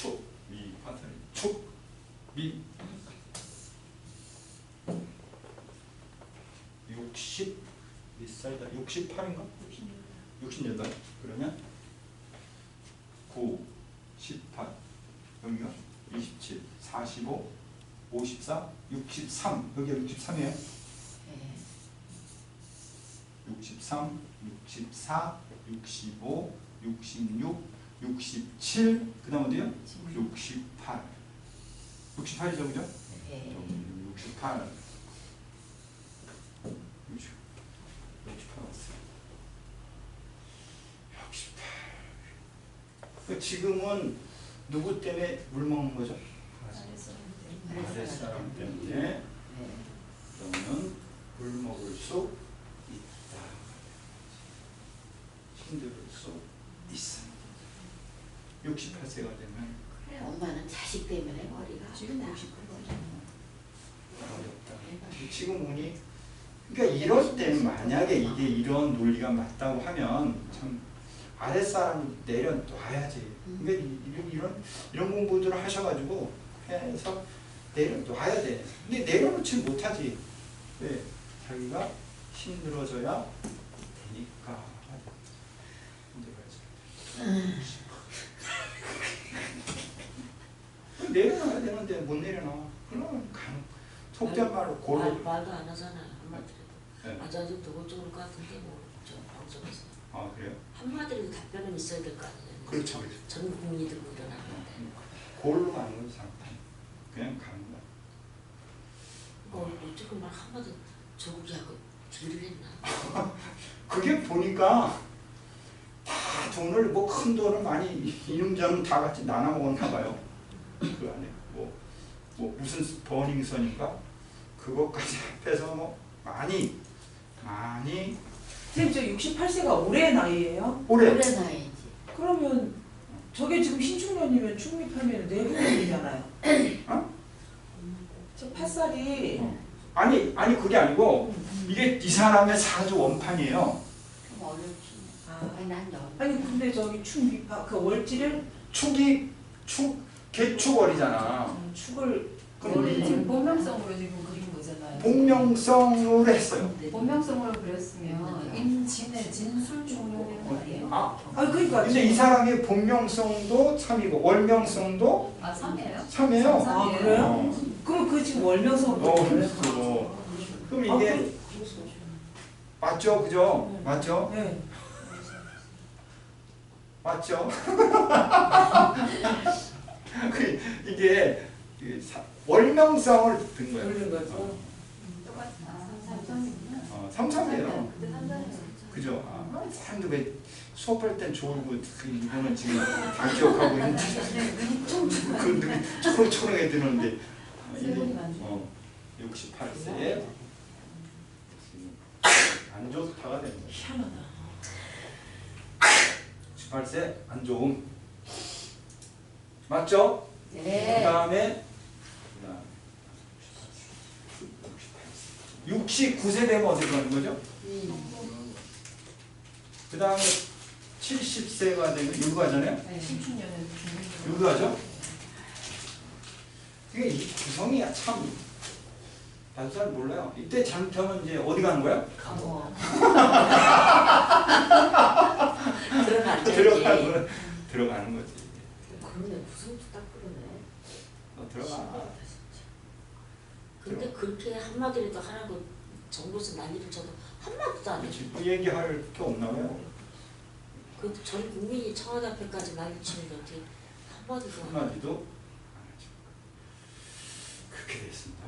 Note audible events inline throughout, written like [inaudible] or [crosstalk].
축, 미, 파트너리, 축, 미. 60, 몇 살이다? 68인가? 68. 그러면 9, 18, 여기가 27, 45, 54, 63. 여기가 63이에요. 63, 64, 65, 66, 67, 그 다음 어디요? 68. 68이죠, 그죠? 네. 68. 60, 68 왔어요. 68. 그 지금은 누구 때문에 물 먹는 거죠? 아랫사람 때문에 네. 그러면 물 먹을 수 있다. 힘들 수. 68세가 되면 그래, 엄마는 자식 때문에 머리가 지금 아프다. 69거죠. 어렵다. 지금 보니 그러니까 이럴 때는 만약에 이게 이런 논리가 맞다고 하면 참 아랫사람 내려놔야지. 그러니까 이- 이런 이런 이런 공부들을 하셔가지고 해서 내려놔야 돼. 근데 내려놓지 못하지. 왜? 자기가 힘들어져야 되니까. 힘들어야지. 내려놔야 되는데 못 내려놔. 그러면 강 속된 말로 말, 고로. 말도 안 하잖아요 한마디라도 네. 아저 좀 도덕적으로 것 같은데 뭐저 방송에서 아 그래요? 한마디라도 답변은 있어야 될 거 아니에요 그렇죠. 그렇죠. 전 국민이 들고 일어나는데 골로 가는 거지 사람. 그냥 가는 거야. 뭐 어떻게 말 한마디 저국이 하고 딜을 했나 [laughs] 그게 보니까 다 돈을 뭐 큰 돈을 많이 이놈저놈 다 같이 나눠 먹었나 봐요. 그 안에 뭐, 뭐 무슨 버닝썬인가 그것까지 [laughs] 합해서 뭐 많이 많이 선생님 저 68세가 올해 나이예요? 오래 오래 나이지. 그러면 저게 지금 신축년이면 축립하면 내후년이잖아요. 어? 저 팥살이 어. 아니 아니 그게 아니고 이게 이 사람의 사주 원판이에요. 좀 어렵지. 아, 아니, 난 여. 아니 근데 저기 축미파 그 월지를 축이 축 개축월이잖아. 음, 축을 그럼 원래 지금 이 본명성으로 지금 그린 거잖아요. 복명성으로 했어요. 본명성으로 그렸으면 임진의 진술 종료되는 거 아니에요? 아아 그러니까 근데 이 사람이 본명성도 3이고 월명성도 아 3이에요? 3이에요. 아 그래요? 어. 그럼 그 지금 월명성으로 어, 그려요? 그렇죠. 그럼 아, 이게 맞죠, 그죠? 맞죠? 네. 맞죠? [laughs] [laughs] 그 이게 이 사- 월명성을 든. 똑같아. 삼삼이구나. 어, 삼삼이에요. 그죠? 아, 사람도 왜 수업할 땐 좋은 거 이거는 지금 다 기억하고 있는데 그 눈이 초롱초롱해 드는데 어, 68세에 안 좋다가 되는. 희한하다. 18세 안 좋음. 맞죠? 그 네. 다음에 69세 되면 어떻게 하는 거죠? 음. 그 다음에 70세가 되면 육아잖아요? 네. 육아죠? 이게 이 구성이야 참. 나도 잘 몰라요. 이때 잘못하면 이제 어디 가는 거야? 감옥 들어가는 이제 거 들어가는 거지. 그러네 구성도 딱 그러네 어, 들어가. 진짜. 근데 그렇게 한마디라도 하라고 정부에서 난리를 쳐도 한마디도 안 해줘 뭐 얘기할 게 없나 봐요. 그전 국민이 청와대 앞에까지 난리 치는데 어떻게 한마디도 안 해. 한마디도 안 하죠. 그렇게 됐습니다.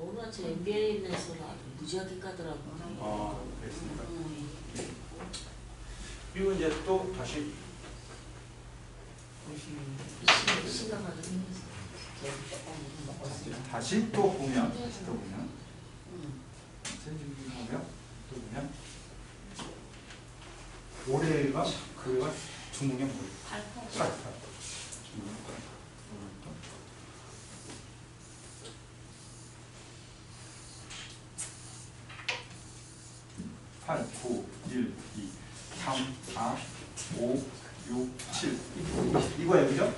오늘 아침 NBA에서 무지하게 까더라고 아, 그랬습니다. 음. 그리고 이제 또 다시 심- 심각하게 생겼어 다시 또 보면 다시 또 보면. 보면 또 보면. 올해가 그가 중국의 뭐 팔팔 88 8, 9, 1, 2, 3, 4, 5, 6, 7 이거예요 그죠?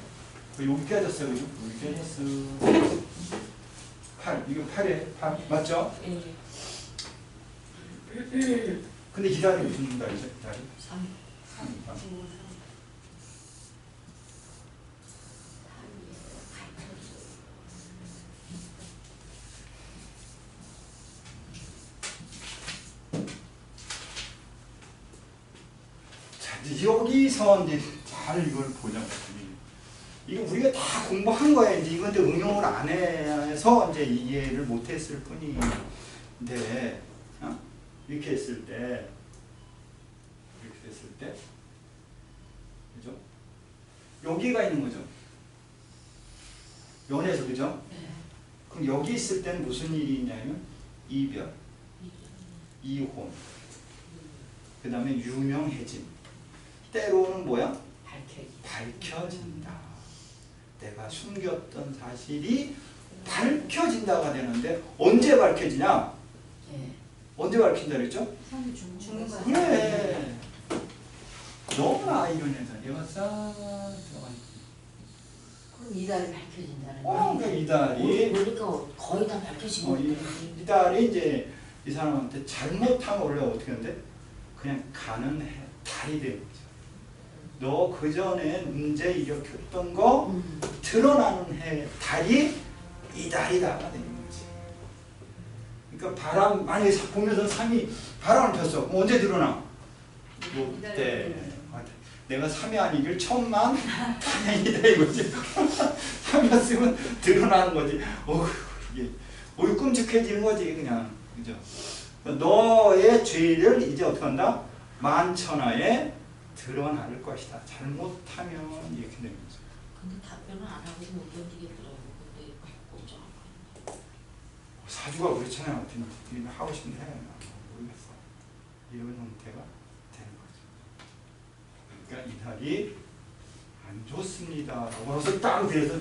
그 여기 깨졌어요, 그죠? 여기 깨졌어. 8, 이거 8에 8 맞죠? 예. 근데 이 다리 무슨 다리죠? 이 다리? 3. 3. 자, 이제 여기서 이제 잘 이걸 보자. 이거 우리가 다 공부한 거야. 이제 이건 데 응용을 안 해서 이제 이해를 못 했을 뿐인데, 어? 이렇게 했을 때, 이렇게 했을 때? 여기가 있는 거죠. 연에서 그죠? 그럼 여기 있을 때는 무슨 일이 있냐면 이별, 이혼, 그 다음에 유명해짐. 때로는 뭐야? 밝혀진다. 내가 숨겼던 사실이 밝혀진다가 되는데 언제 밝혀지냐? 예. 언제 밝힌다 그랬죠? 그래. 너무. 얘가 싹. 그럼 이달이 밝혀진다는 어. 그러니까 이달이 보니까 거의 다 밝혀지고 어, 이, 이달이 이제 이 사람한테 잘못하면 원래 어떻게 하는데 그냥 가는 해, 달이 되는 거죠. 너 그 전에 문제 일으켰던 거 음. 드러나는 해 달이 이 달이다가 되는 거지. 그러니까 바람 만약에 사- 보면서 삶이 바람을 폈어. 그럼 언제 드러나? 요때 내가 삼이 아니길 천만 다행이다 이거지. [laughs] 삼이었으면 드러나는 거지. 어휴 이게 어휴 끔찍해지는 거지 그냥 그죠? 너의 죄를 이제 어떻게 한다? 만천하에 드러날 것이다. 잘못하면 이렇게 되는 거죠. 근데 답변을 안 하고 못 견디겠더라고. 근데. 사주가 그렇잖아요. 하고 싶은데 모르겠어. 이런 형태가 되는 거죠. 그러니까 이날이 안 좋습니다. 라고 해서 딱 그래서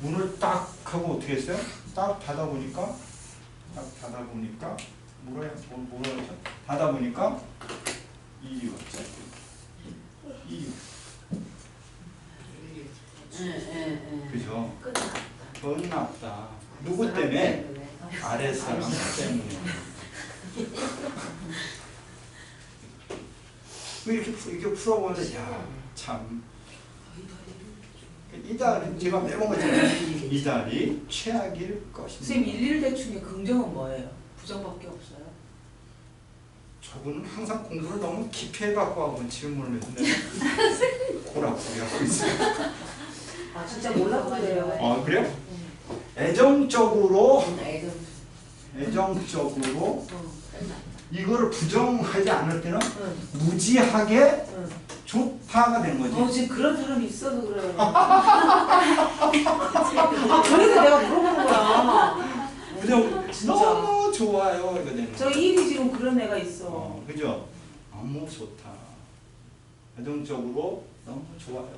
문을 딱 하고 어떻게 했어요? 딱 닫아보니까 딱 닫아보니까 뭐라 뭐, 뭐라 그랬죠? 닫아보니까 일이 왔죠. 이 예, 예, 예. 그죠? 끝났다. 끝났다. 누구 때문에? 아랫사람 때문에. 이렇게 푸- 이렇게 풀어보면서 야참 이달은 제가 매번 거잖아요. 이달이 최악일 것입니다. 선생님 일일 대충의 긍정은 뭐예요? 부정밖에 없어요. 저분은 항상 공부를 너무 깊이 해갖고 하고 질문을 했는데 [laughs] 고라고리 하고 있어요. 아 진짜 몰라서 그래요. 어 그래요? 애정적으로 애정. 애정적으로. 어, 이거를 부정하지 않을 때는 응, 무지하게 응. 좋다가 되는 거지. 어 지금 그런 사람이 있어서 그래요. [laughs] 아 그래서 내가 물어보는 거야. 그죠? 진짜. 너무 좋아요 이거 되는 저 거. 일이 지금 그런 애가 있어. 어, 그죠? 너무 좋다. 애정적으로 너무 좋아요.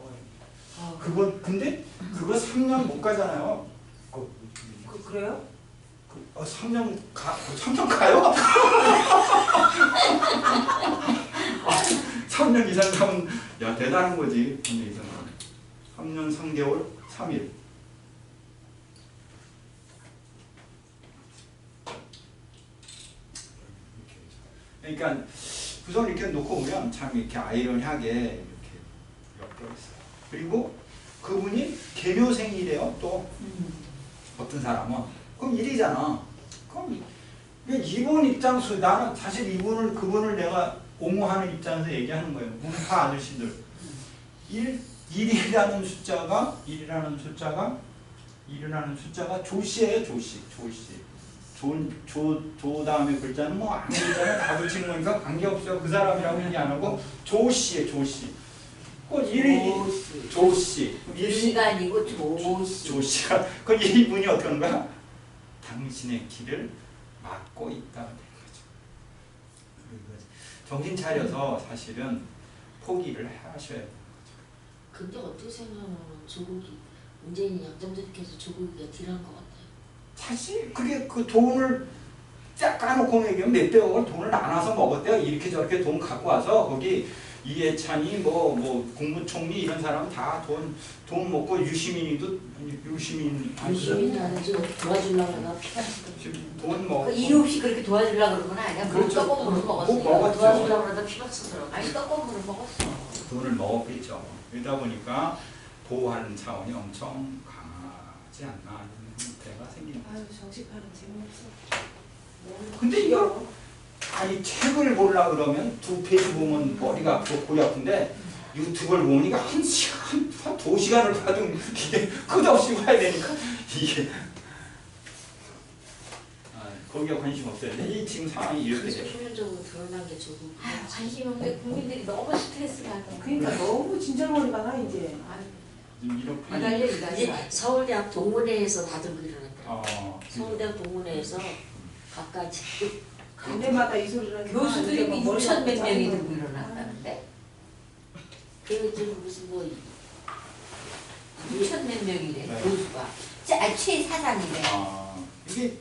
아, 그거 근데 그거 3년 못 가잖아요. 그, 그 그래요? 그, 어, 3년 가 3년 가요? 3년 이상 가면 야 대단한 거지. 3년 이상. 3년 3개월 3일. 그러니까 구성 이렇게 놓고 보면 참 이렇게 아이러니하게 이렇게 엮여 있어요. 그리고 그분이 개묘생이래요. 또 음. 어떤 사람은 그럼 일이잖아. 그럼 이- 이분 입장에서 나는 사실 이분을 그분을 내가 옹호하는 입장에서 얘기하는 거예요. 문파 아저씨들 일 일이라는 숫자가 일이라는 숫자가 일이라는 숫자가 조씨예요. 조씨 조씨. 조, 조 다음에 글자는 뭐 아무 글자나 다 붙이는 거니까 관계없어요. 그 사람이라고 얘기 안 하고 조씨예요. 조씨. 그 일이 조씨. 조씨. 일이 아니고 조씨. 조씨가 그 이분이 거야? 당신의 길을 막고 있다. 정신 차려서 사실은 포기를 하셔야 돼요. 근데 어떻게 생각하면 조국이 문재인이 약점들께서 조국이가 딜한 것 같아요. 사실 그게 그 돈을 딱 까놓고 얘기하면 몇백억을 돈을 나눠서 먹었대요. 이렇게 저렇게 돈 갖고 와서 거기 이해찬이 뭐 뭐 국무총리 이런 사람은 다 돈 돈 먹고 유시민이도 유시민 유시민이 아니지 도와주려고. 지금 돈 먹고 그 이유 없이 그렇게 도와주려고 그런 건 아니야. 뭐 그렇죠. 떡국물을 먹었어. 꼭 먹었죠. 도와주려고 하다가 피가 났어. 아니 떡국물을 먹었어. 돈을 먹었겠죠. 그러다 보니까 보호하는 차원이 엄청 강하지 않나 이런 문제가 생긴 거죠. 아유 정식하는 재미없어. 근데 이거 아니 책을 보려 그러면 두 페이지 보면 머리가 아프고 골이 아픈데 유튜브를 보니까 한 시간 한 두 시간을 봐도 이게 끝없이 봐야 되니까 이게 아, 거기에 관심 없어요. 근데 이 지금 상황이 이렇게 돼요. 표면적으로 드러난 게 조금 아유 관심 없는데 국민들이 너무 스트레스 받아. 그러니까 너무 진절머리가 나 이제. 이렇게 이달려. 이제 서울대학 동문회에서 다들고 일어났더라고. 어, 서울대학 동문회에서 각가지 간대마다 이 소리를 하니까 교수들이 머리가 6천 몇 명이. 들고 일어났다는데. 그 지금 무슨 뭐 6천 몇 명이래 네. 교수가. 짜- 아, 최사상이래. 아, 이게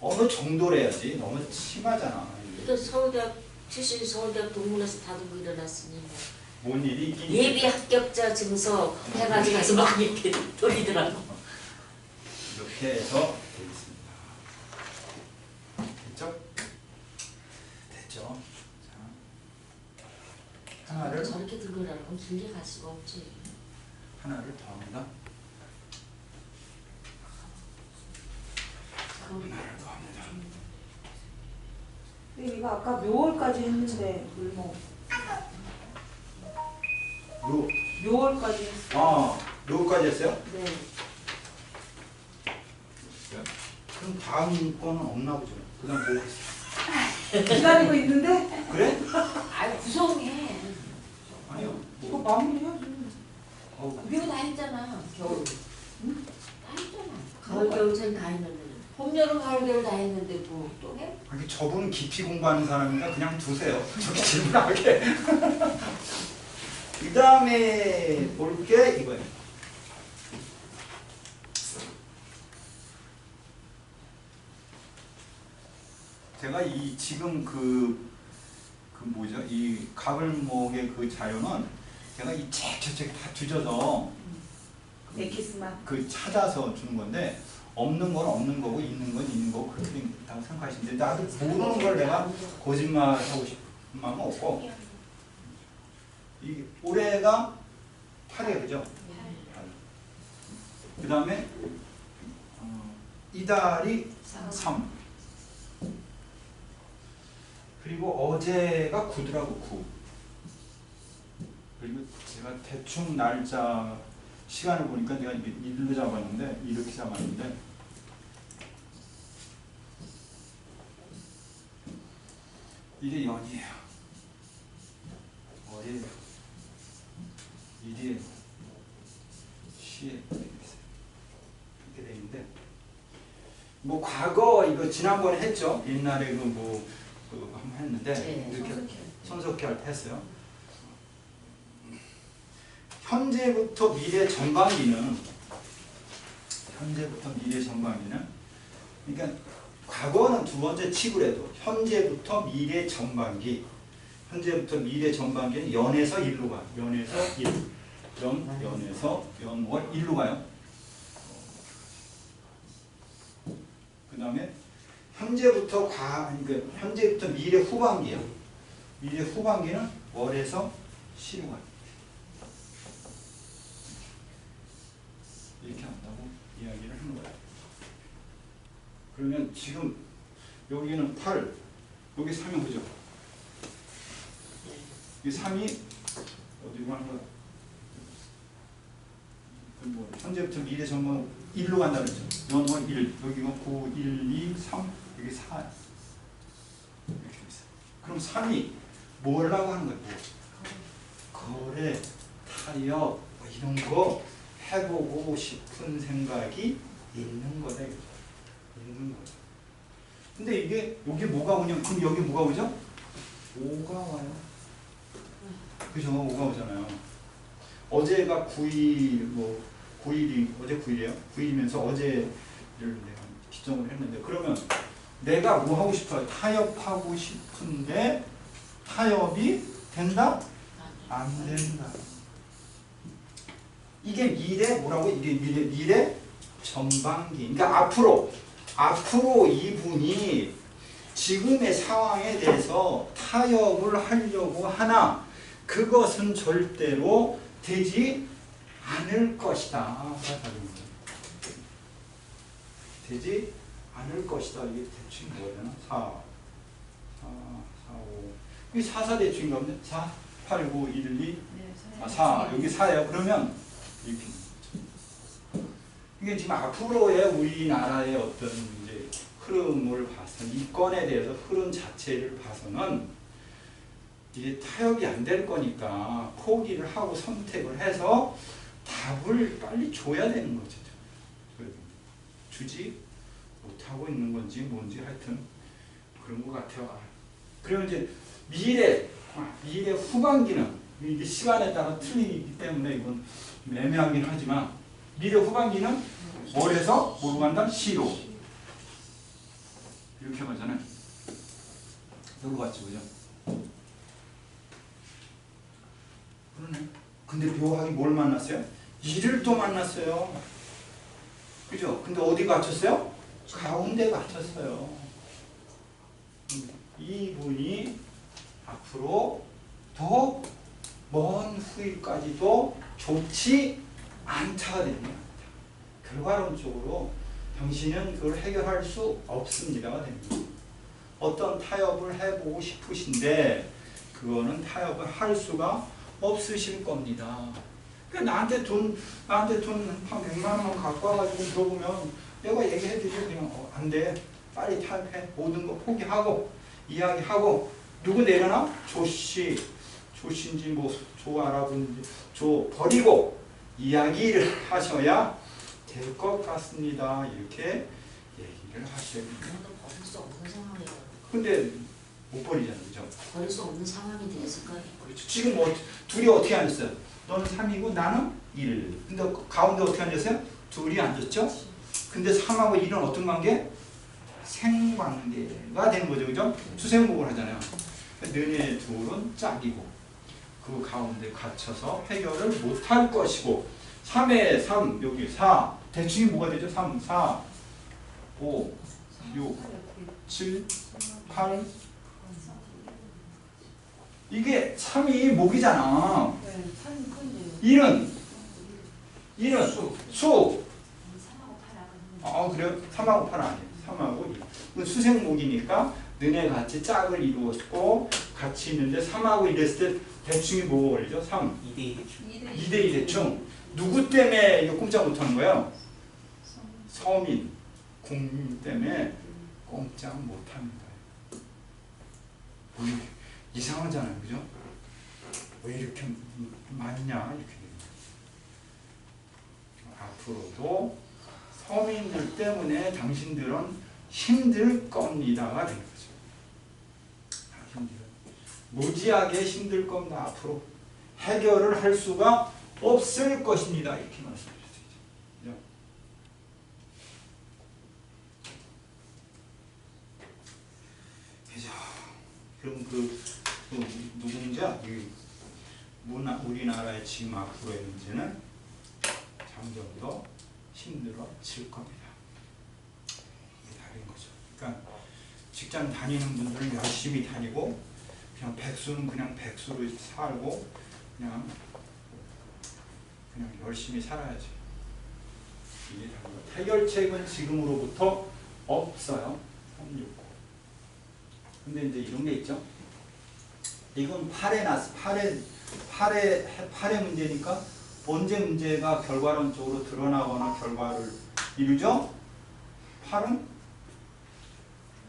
어느 정도래야지 너무 심하잖아. 그러니까 서울대학 출신 서울대학 동문회에서 다들고 일어났으니 뭐뭔 일이 있긴 예비 합격자 증서 해가지고 가서 막 이렇게 돌리더라고. 이렇게 해서 되겠습니다. 됐죠? 됐죠? 자, 하나를 저렇게 일어나면 길게 갈 수가 없지. 하나를 더 합니다. 그럼 하나를 더 합니다. 근데 이거 아까 묘월까지 했는데 물목. 요, 묘월까지 했어. 아, 요까지 했어요? 네. 그럼 다음 거는 없나 보죠. 그 다음 뭐? 기다리고 있는데 그래? 아유 구성해. 마무리해야지. 그리고 다 했잖아 겨울. 응? 다 했잖아. 가을 겨울생 다 했는데 봄 여름 가을 겨울 다 했는데 뭐 또 해? 아니, 저분은 깊이 공부하는 사람이니까 그냥 두세요. [laughs] 저기 질문하게. [laughs] 그 다음에 볼 게 이거예요. 제가 이 지금 그, 그 뭐죠? 이 가글목의 그 자료는 제가 이 책 저 책 다 뒤져서 에키스만. 그 찾아서 주는 건데 없는 건 없는 거고 있는 건 있는 거고 그렇게 된다고 생각하시는데 나도 모르는 걸 내가 거짓말하고 싶은 마음은 없고 이 올해가 8회 그죠? 그 다음에 어, 이달이 3 그리고 어제가 9더라고 9 그리고 제가 대충 날짜 시간을 보니까 내가 이게 일로 잡았는데 이렇게 잡았는데 이게 연이에요. 월이에요. 일이에요. 시에 이렇게 돼 있는데 뭐 과거 이거 지난번에 했죠. 옛날에 그뭐 그 한번 했는데 네, 이렇게 손석희. 손석희 할때 했어요. 현재부터 미래 전반기는 현재부터 미래 전반기는 그러니까 과거는 두 번째 치고라도 현재부터 미래 전반기 현재부터 미래 전반기는 연에서 일로 가 연에서 일. 연, 연에서 연월 일로 가요. 그 다음에 현재부터 과 아니 그 현재부터 미래 후반기야 미래 후반기는 월에서 시로 가요 이렇게 한다고 이야기를 하는 거예요. 그러면 지금 여기는 8, 여기 3이 그죠? 이 3이 어디로 가는 거야? 그 뭐, 현재부터 미래 전망 1로 간다 그랬죠. 연월 1, 여기가 9, 1, 2, 3, 여기 4. 이렇게 돼 있어요. 그럼 3이 뭐라고 하는 거예요? 뭐? 거래, 타협, 뭐 이런 거 해보고 싶은 생각이 있는 거다. 있는 거죠. 근데 이게 여기 뭐가 오냐면 그럼 여기 뭐가 오죠? 5가 와요. 그죠? 5가 오잖아요. 어제가 9일 뭐 9일이 어제 9일이에요. 9일이면서 어제를 내가 기점을 했는데 그러면 내가 뭐 하고 싶어요? 타협하고 싶은데 타협이 된다? 안 된다. 이게 미래 뭐라고? 이게 미래 미래 전반기. 그러니까 앞으로 앞으로 이분이 지금의 상황에 대해서 타협을 하려고 하나 그것은 절대로 되지 않을 것이다. 되지 않을 것이다. 이게 대충 되나? 4, 4, 4, 5. 이게 4, 4 대충인가 보네. 4, 8, 9, 1, 2, 네, 아, 4. 여기 4예요. 그러면 이렇게. 이게 지금 앞으로의 우리나라의 어떤 이제 흐름을 봐서 이 건에 대해서 흐름 자체를 봐서는 이게 타협이 안 될 거니까 포기를 하고 선택을 해서 답을 빨리 줘야 되는 거죠. 주지 못하고 있는 건지 뭔지 하여튼 그런 것 같아요. 그리고 이제 미래, 아, 미래 후반기는 이게 시간에 따라 틀리기 때문에 이건 좀 애매하긴 하지만 미래 후반기는 뭘 해서 뭐로 간다? 시로 이렇게 가잖아요. 놀러 갔죠, 그죠? 그러네. 근데 묘하게 뭘 만났어요? 이를 또 만났어요. 그죠? 근데 어디 갇혔어요? 가운데 갇혔어요. 음, 이분이 앞으로 더 먼 후일까지도 좋지 않다가 됩니다. 결과론적으로 당신은 그걸 해결할 수 없습니다가 됩니다. 어떤 타협을 해보고 싶으신데 그거는 타협을 할 수가 없으실 겁니다. 그러니까 나한테 돈 나한테 돈한 100만 원만 갖고 와가지고 물어보면 내가 얘기해드리죠 그냥 어, 안 돼. 빨리 타협해. 모든 거 포기하고 이야기하고 누구 내려나? 조씨 조씨인지 뭐 조 알아보는지 조 버리고 이야기를 하셔야 될 것 같습니다. 이렇게 얘기를 하셔야 됩니다. 버릴 수 없는 상황이에요. 근데 못 버리잖아요. 그죠? 버릴 수 없는 상황이 됐을까요? 그렇죠. 지금 뭐 둘이 어떻게 앉았어요? 너는 3이고 나는 1. 근데 가운데 어떻게 앉았어요? 둘이 앉았죠? 근데 3하고 1은 어떤 관계? 생관계가 되는 거죠. 그죠? 수생목을 하잖아요. 너네 둘은 짝이고 그 가운데 갇혀서 해결을 못할 것이고 3에 3 여기 4 대충이 뭐가 되죠? 3, 4, 5, 6, 7, 8 이게 3이 목이잖아. 네, 산 큰데. 1은 1은 수. 수. 3하고 8하고. 아 그래요? 3하고 8 아니에요. 3하고 2. 그 수생목이니까 너네 같이 짝을 이루었고 같이 있는데 3하고 이랬을 때 대충이 뭐가 걸리죠? 3. 2대2 대충 2대2 대충. 누구 때문에 이거 꼼짝 못하는 거예요? 서민. 국민 때문에 꼼짝 못합니다. 뭐 이렇게 이상하잖아요. 그죠? 왜 이렇게 많냐? 이렇게 됩니다. 앞으로도 서민들 때문에 당신들은 힘들 겁니다가. 당신들은 무지하게 힘들 겁니다. 앞으로 해결을 할 수가 없을 것입니다. 이렇게 말씀드렸죠. 그죠? 그죠? 그럼 그, 그 누군가 이 문화, 우리나라의 지금 앞으로의 문제는 점점 더 힘들어질 겁니다. 이게 다른 거죠. 그러니까 직장 다니는 분들은 열심히 다니고 그냥 백수는 그냥 백수로 살고 그냥 그냥 열심히 살아야지. 이게 다른 거. 해결책은 지금으로부터 없어요. 369. 근데 이제 이런 게 있죠. 이건 8에 났 8에 8의 8의 문제니까 언제 문제가 결과론적으로 드러나거나 결과를 이루죠? 8은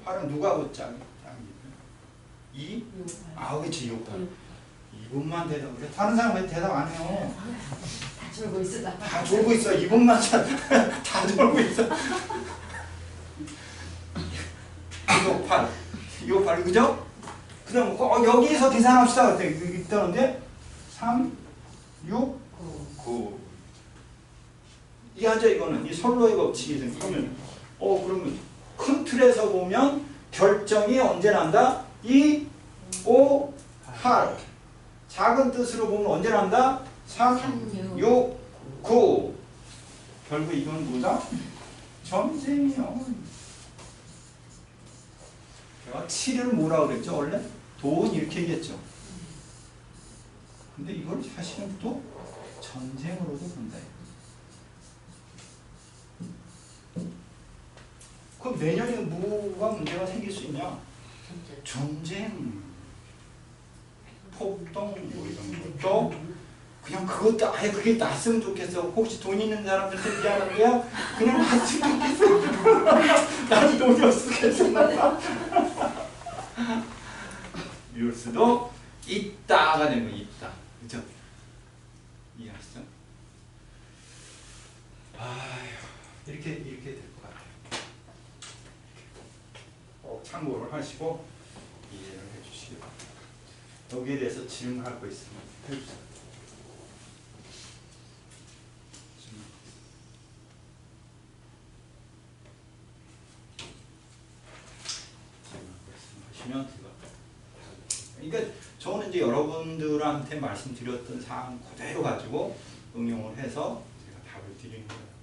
8은 누가 그 짝이? 짝이 2? 아, 그치 6. 이분만 대답을 해. 다른 사람 왜 대답 안 해요? 다 졸고 있어. 나. 다 졸고 있어. 이분만 참- [laughs] 다 졸고 있어. 2, 8. 2, 8. 그죠? 그 다음 어, 여기서 계산합시다. 있다는데 3, 6, 9. 이 하죠 이거는 이 선로의 법칙이 생기면 어 그러면 큰 틀에서 보면 결정이 언제 난다? 2, 5, 8. 작은 뜻으로 보면 언제 난다? 3, 삼육. 6, 9. 결국 이건 뭐다? 점쟁이요. 제가 7을 뭐라 그랬죠, 원래? 돈 이렇게 얘기했죠. 근데 이걸 사실은 또 전쟁으로도 본다. 그럼 내년에 뭐가 문제가 생길 수 있냐? 전쟁, 폭동 뭐 이런 것도 그냥 그것도 아예 그게 났으면 좋겠어. 혹시 돈 있는 사람들한테 미안한 거야? 그냥 났으면 좋겠어. [laughs] 나는 돈이 없으겠어. [laughs] 이럴 수도 있다가 되는 거 있다. 그죠? 이해하시죠? 아휴, 이렇게 이렇게 될 것 같아요. 꼭 참고를 하시고 이해를 해주시기 바랍니다. 여기에 대해서 질문할 거 있으면 해주세요. 그러니까 저는 이제 여러분들한테 말씀드렸던 사항 그대로 가지고 응용을 해서 제가 답을 드리는 거예요.